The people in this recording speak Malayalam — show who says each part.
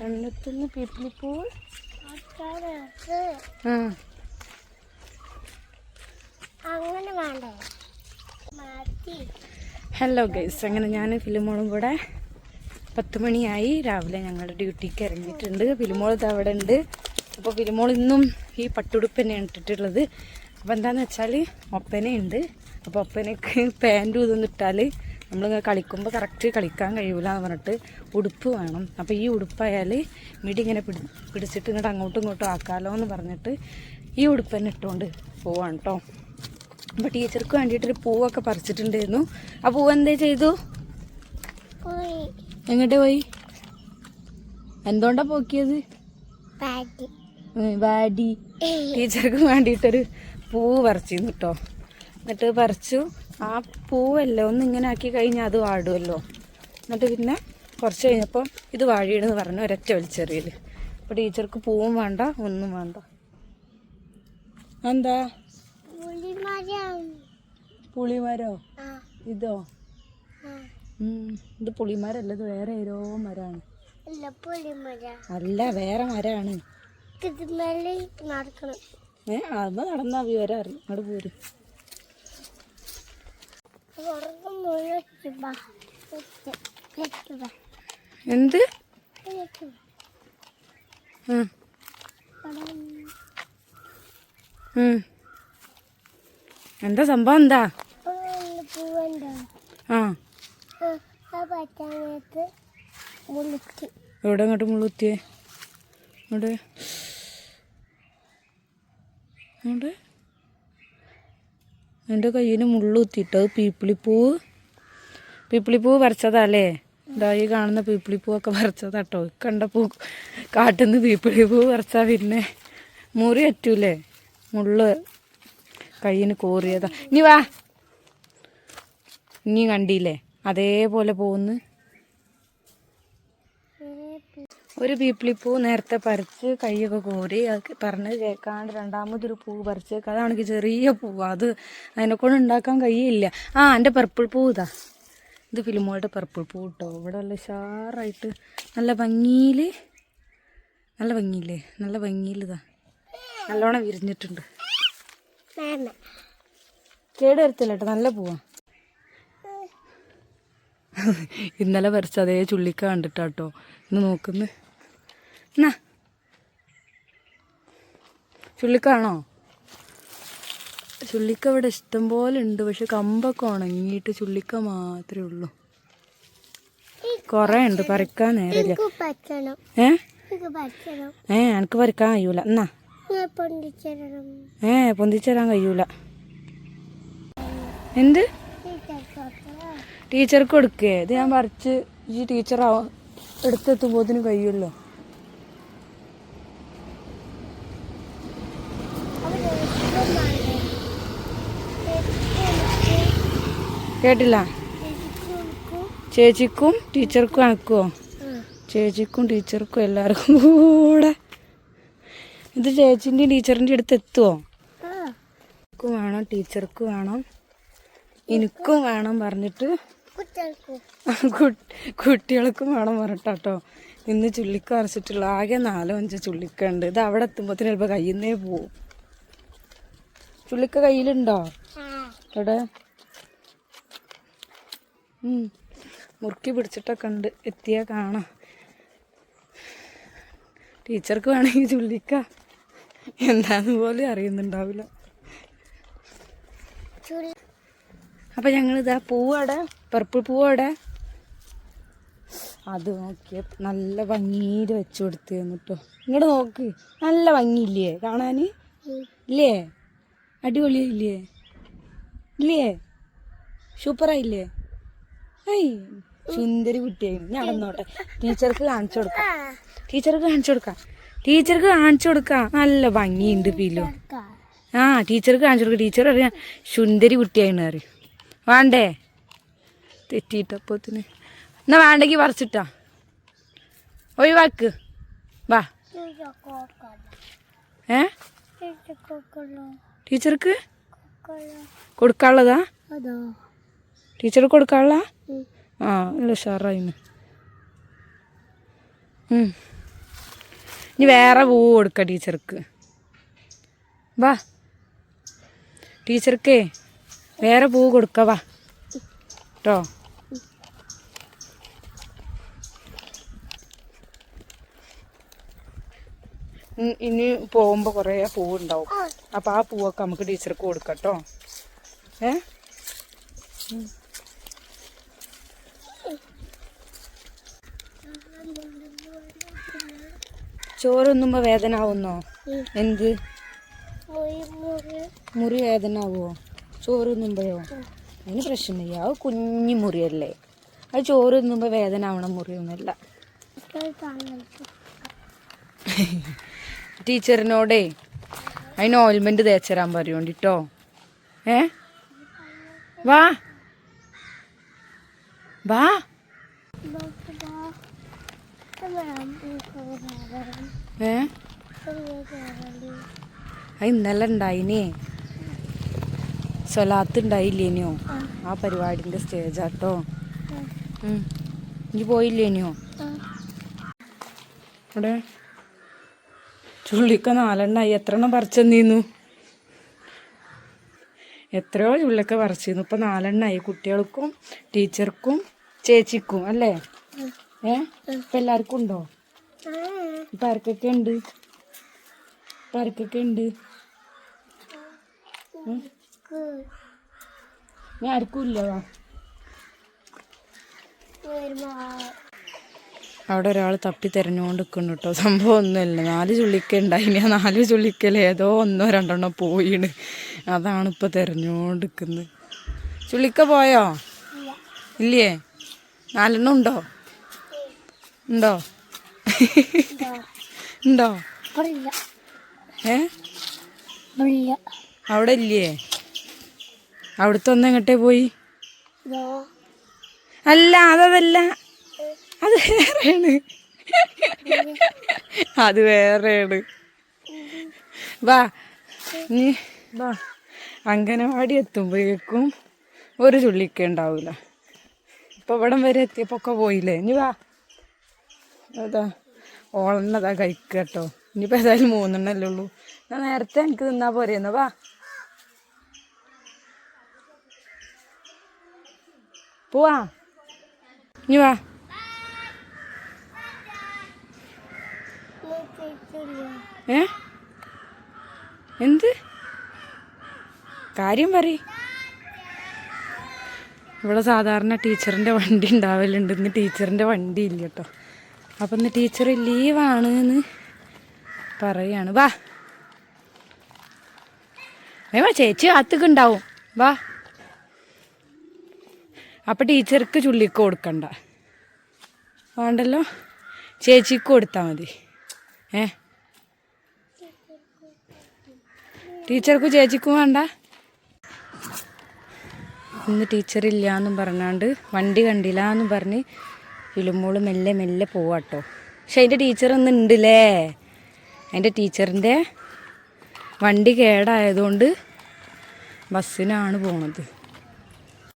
Speaker 1: കണ്ണെത്തുന്ന പീപ്പിളിപ്പൂ
Speaker 2: ആൾക്കാർക്ക്
Speaker 1: ആ.
Speaker 2: അങ്ങനെ വേണ്ടേ?
Speaker 1: ഹലോ ഗൈസ് അങ്ങനെ ഞാൻ ഫിലിമോളും കൂടെ പത്ത് മണിയായി. രാവിലെ ഞങ്ങളുടെ ഡ്യൂട്ടിക്ക് ഇറങ്ങിയിട്ടുണ്ട്. ഫിലിമോൾ ഇത് അവിടെ ഉണ്ട്. അപ്പോൾ ഫിലിമോൾ ഇന്നും ഈ പട്ടുടുപ്പ് തന്നെയാണ് ഇട്ടിട്ടുള്ളത്. അപ്പോൾ എന്താണെന്ന് വെച്ചാൽ ഒപ്പനയുണ്ട്. അപ്പോൾ ഒപ്പനയ്ക്ക് പാന്റും ഇതൊന്നും ഇട്ടാൽ നമ്മളിങ്ങനെ കളിക്കുമ്പോൾ കറക്റ്റ് കളിക്കാൻ കഴിയൂല എന്ന് പറഞ്ഞിട്ട് ഉടുപ്പ് വേണം. അപ്പോൾ ഈ ഉടുപ്പായാൽ മിടി ഇങ്ങനെ പിടി പിടിച്ചിട്ട് ഇങ്ങോട്ട് അങ്ങോട്ടും ഇങ്ങോട്ടും ആക്കാമല്ലോ എന്ന് പറഞ്ഞിട്ട് ഈ ഉടുപ്പ് തന്നെ ഇട്ടുകൊണ്ട് പോവാണ് കേട്ടോ അപ്പോൾ ടീച്ചർക്ക് വേണ്ടിയിട്ടൊരു പൂവൊക്കെ പറിച്ചിട്ടുണ്ടായിരുന്നു. ആ പൂവ് എന്തേ ചെയ്തു? എങ്ങോട്ട് പോയി? എന്തുകൊണ്ടാ പോക്കിയത്? വാടി. ടീച്ചർക്ക് വേണ്ടിയിട്ടൊരു പൂവ് പറിച്ചിരുന്നു കേട്ടോ എന്നിട്ട് പറിച്ചു. ആ പൂവല്ലേ ഒന്ന് ഇങ്ങനെ ആക്കി കഴിഞ്ഞാൽ അത് വാടുമല്ലോ എന്നിട്ട് പിന്നെ കുറച്ച് കഴിഞ്ഞപ്പോൾ ഇത് വാഴിയിടുന്ന് പറഞ്ഞു ഒരൊറ്റ വലിച്ചെറിയൽ അപ്പോൾ ടീച്ചർക്ക് പൂവും വേണ്ട ഒന്നും വേണ്ട. എന്താ
Speaker 2: പുളിമരം.
Speaker 1: ഇതോ? ഇത് പുളിമരല്ല ഇത് വേറെ ഏരോ മരമാണ് അല്ല വേറെ മരമാണ് ഏ അത് നടന്നാ വിവരം അറിഞ്ഞു അങ്ങോട്ട് പോരും. എന്ത്. എന്താ സംഭവം? എന്താ? എവിടെ അങ്ങോട്ട് മുള്ളുത്തിയേ ഇവിടെ അവിടെ എന്റെ കയ്യിൽ കുത്തിയിട്ട് അത് പീപ്പിളിപ്പൂവ് പീപ്പിളിപ്പൂവ് പറിച്ചതല്ലേ ഇതാ ഈ കാണുന്ന പീപ്പിളിപ്പൂവൊക്കെ പറിച്ചതാട്ടോ കണ്ട പൂ കാട്ടുന്ന പീപ്പിളിപ്പൂ പറിച്ചാൽ പിന്നെ മുറി പറ്റൂലേ? മുള്ള് കയ്യിന് കോറിയതാ. ഇനി വാ. ഇനി കണ്ടില്ലേ? അതേപോലെ പോകുന്നു ഒരു പീപ്പിളിപ്പൂ നേരത്തെ പറിച്ച് കൈയൊക്കെ കോരി പറഞ്ഞ് കേൾക്കാണ്ട് രണ്ടാമതൊരു പൂ പറിച്ച് അതാണെങ്കിൽ ചെറിയ പൂവ് അത് അതിനെക്കൊണ്ട് ഉണ്ടാക്കാൻ കഴിയില്ല. ആ എന്റെ പർപ്പിൾ പൂ ഇതാ. ഇത് ഫിലിമോളുടെ പർപ്പിൾ പൂ കേട്ടോ ഇവിടെ നല്ല ഷാറായിട്ട് നല്ല ഭംഗിയിൽ നല്ല ഭംഗിയില്ലേ? നല്ല ഭംഗിയിൽ ഇതാ. നല്ലോണം വിരിഞ്ഞിട്ടുണ്ട്. കേട് വരത്തില്ല കേട്ടോ നല്ല പൂവാ. ഇന്നലെ പറിച്ച അതേ ചുള്ളിക്ക കണ്ടിട്ടാട്ടോ ഇന്ന് നോക്കുന്നു. എന്നാ ചുള്ളിക്കാണോ? ചുള്ളിക്ക ഇവിടെ ഇഷ്ടം പോലെ ഉണ്ട് പക്ഷെ കമ്പൊക്കെ ഉണങ്ങിയിട്ട് ചുള്ളിക്ക മാത്രമേ ഉള്ളൂ. കുറേ ഉണ്ട് പറിക്കാൻ
Speaker 2: നേരില്ല
Speaker 1: ഏ?
Speaker 2: എനിക്ക്
Speaker 1: ഏ എനിക്ക് പറിക്കാൻ കഴിയൂല. എന്നാ ഏ പൊന്തിച്ചേരാൻ കഴിയൂല. എന്ത്? ടീച്ചർക്ക് കൊടുക്കേ. ഇത് ഞാൻ പറിച്ച് ഈ ടീച്ചർ എടുത്തെത്തുമ്പോത്തിന് കഴിയുമല്ലോ. കേട്ടില്ല? ചേച്ചിക്കും ടീച്ചർക്കും അണക്കുമോ ചേച്ചിക്കും ടീച്ചർക്കും എല്ലാവർക്കും കൂടെ. ഇത് ചേച്ചിന്റെയും ടീച്ചറിന്റെ അടുത്ത് എത്തുമോ എനിക്കും വേണം ടീച്ചർക്ക് വേണം എനിക്കും വേണം പറഞ്ഞിട്ട്. കുട്ടികൾക്കും വേണം പറഞ്ഞിട്ടോ ഇന്ന് ചുള്ളിക്ക അരച്ചിട്ടുള്ള ആകെ നാലോ അഞ്ചോ ചുള്ളിക്ക ഉണ്ട്. ഇത് അവിടെ എത്തുമ്പോഴത്തേന് ചിലപ്പോൾ കയ്യിൽ നിന്നേ പോവും. ചുള്ളിക്ക കയ്യിലുണ്ടോ? എവിടെ. മുറുക്കി പിടിച്ചിട്ടൊക്കെ ഉണ്ട് എത്തിയാൽ കാണാം. ടീച്ചർക്ക് വേണമെങ്കിൽ ചുള്ളിക്ക എന്താന്ന് പോലും അറിയുന്നുണ്ടാവില്ല. അപ്പം ഞങ്ങളിതാ പൂവടെ പർപ്പിൾ പൂവടെ. അത് നോക്കിയ നല്ല ഭംഗിയിൽ വെച്ചു കൊടുത്തിരുന്നു കേട്ടോ ഇങ്ങോട്ട് നോക്ക്. നല്ല ഭംഗിയില്ലേ? കാണാൻ ഇല്ലേ? അടിപൊളിയില്ലേ ഇല്ലേ? സൂപ്പറായില്ലേ? സുന്ദരി കുട്ടിയായി. ഞാൻ നടന്നോട്ടെ ടീച്ചർക്ക് കാണിച്ചു കൊടുക്കാം. ടീച്ചർക്ക് കാണിച്ചു കൊടുക്കാം. ടീച്ചർക്ക് കാണിച്ചു കൊടുക്കാം. നല്ല ഭംഗിയുണ്ട് പീലോ. ആ ടീച്ചർക്ക് കാണിച്ചു കൊടുക്കുക ടീച്ചർ അറിയാം സുന്ദരി കുട്ടിയായിരുന്നു അറിയും വേണ്ടേ? തെറ്റിയിട്ടപ്പോത്തിന്. എന്നാ വേണ്ടെങ്കിൽ പറിച്ചിട്ടാ. ഒഴിവാക്ക്. വാ. ഏ? ടീച്ചർക്ക് കൊടുക്കാനുള്ളതാ?
Speaker 2: അതോ
Speaker 1: ടീച്ചർക്ക് കൊടുക്കാനുള്ള? ആ നല്ല ഉഷാറായിന്ന് ഉം. ഇനി വേറെ പൂ കൊടുക്ക ടീച്ചർക്ക്. വാ. ടീച്ചർക്കേ വേറെ പൂ കൊടുക്ക വാ. കേട്ടോ ഇനി പോകുമ്പോൾ കുറേ പൂവുണ്ടാവും. അപ്പോൾ ആ പൂവൊക്കെ നമുക്ക് ടീച്ചർക്ക് കൊടുക്കാം കേട്ടോ ഏ? ചോറൊന്നുമ്പോൾ വേദന ആവുന്നോ എന്ത്?
Speaker 2: മുറി
Speaker 1: വേദന ആവുമോ ചോറ് തിന്നുമ്പോഴോ അതിന് പ്രശ്നമില്ല. അത് കുഞ്ഞു മുറിയല്ലേ. അത് ചോറ് തിന്നുമ്പോൾ വേദന ആവണ മുറിയൊന്നുമല്ല ടീച്ചറിനോടേ അതിന് ഓയിൽമെന്റ് തേച്ചരാൻ പറയുകൊണ്ടിട്ടോ ഏ? വാ. വാ. ഏ? അത് ഇന്നലെ ഉണ്ടായിനേ. സ്വലാത്ത് ഉണ്ടായില്ലേനിയോ? ആ പരിപാടിന്റെ സ്റ്റേജാട്ടോ. ഇനി പോയില്ലേനിയോ? അവിടെ ചുള്ളിക്ക നാലെണ്ണായി. എത്ര എണ്ണം പറിച്ചെന്നീന്നു? എത്രയോ ചുള്ളൊക്കെ പറിച്ചിരുന്നു. ഇപ്പം നാലെണ്ണമായി കുട്ടികൾക്കും ടീച്ചർക്കും ചേച്ചിക്കും അല്ലേ? ഏ? ഇപ്പം എല്ലാവർക്കും ഉണ്ടോ? ഇപ്പം ആർക്കൊക്കെ ഉണ്ട്? ഇപ്പം ആർക്കൊക്കെ ഉണ്ട്? ഞാൻ ആർക്കും ഇല്ല വാ അവിടെ ഒരാൾ തപ്പി തിരഞ്ഞുകൊണ്ട് നിൽക്കുന്നു കേട്ടോ സംഭവം ഒന്നുമില്ല. നാല് ചുള്ളിക്ക ഉണ്ടായിനി ആ നാല് ചുള്ളിക്കൽ ഏതോ ഒന്നോ രണ്ടെണ്ണോ പോയിണ്. അതാണ് ഇപ്പോൾ തിരഞ്ഞുകൊണ്ട് നിൽക്കുന്നത് ചുള്ളിക്ക പോയോ? ഇല്ലേ? നാലെണ്ണം ഉണ്ടോ? ഉണ്ടോ? ഉണ്ടോ? ഏ? അവിടെ ഇല്ലേ? അവിടുത്തെ ഒന്ന് എങ്ങോട്ടേ പോയി? അല്ല അതല്ല അത് വേറെയാണ്. അത് വേറെയാണ്. വാ. നീ വാ. അങ്കനവാടി എത്തുമ്പോഴേക്കും ഒരു ചുള്ളിക്ക ഉണ്ടാവില്ല ഇപ്പൊ ഇവിടം വരെ എത്തിയപ്പോ ഒക്കെ പോയില്ലേ? ഇനി വാ. അതാ. ഓളെണ്ണതാ കഴിക്കുക കേട്ടോ. ഇനിയിപ്പോൾ ഏതായാലും മൂന്നെണ്ണല്ലേ ഉള്ളൂ. ഞാൻ നേരത്തെ എനിക്ക് തിന്നാ പോരെയെന്ന് വാ. പോവാ. ഇനി വാ. ഏ? എന്ത്? കാര്യം പറ ഇവിടെ സാധാരണ ടീച്ചറിന്റെ വണ്ടി ഉണ്ടാവലുണ്ട്. ഇന്ന് ടീച്ചറിന്റെ വണ്ടി ഇല്ല കേട്ടോ. അപ്പം ഇന്ന് ടീച്ചർ ലീവാണ് എന്ന് പറയാണ്. വാ. വാ ചേച്ചി അത്തൊക്കെ ഉണ്ടാവും. വാ. അപ്പം ടീച്ചർക്ക് ചുള്ളിക്ക് കൊടുക്കണ്ട. വേണ്ടല്ലോ? ചേച്ചിക്ക് കൊടുത്താൽ മതി. ഏ? ടീച്ചർക്കും ചേച്ചിക്കും വേണ്ട. ഇന്ന് ടീച്ചർ ഇല്ല എന്നും പറഞ്ഞാണ്ട് വണ്ടി കണ്ടില്ല എന്നും പറഞ്ഞ് ഫിലിമോൾ മെല്ലെ മെല്ലെ പോവാട്ടോ. പക്ഷെ അതിന്റെ ടീച്ചർ ഇന്ന് ഉണ്ടല്ലേ? അതിന്റെ ടീച്ചറിന്റെ വണ്ടി കേടായതുകൊണ്ട് ബസ്സിനാണ് പോണത്.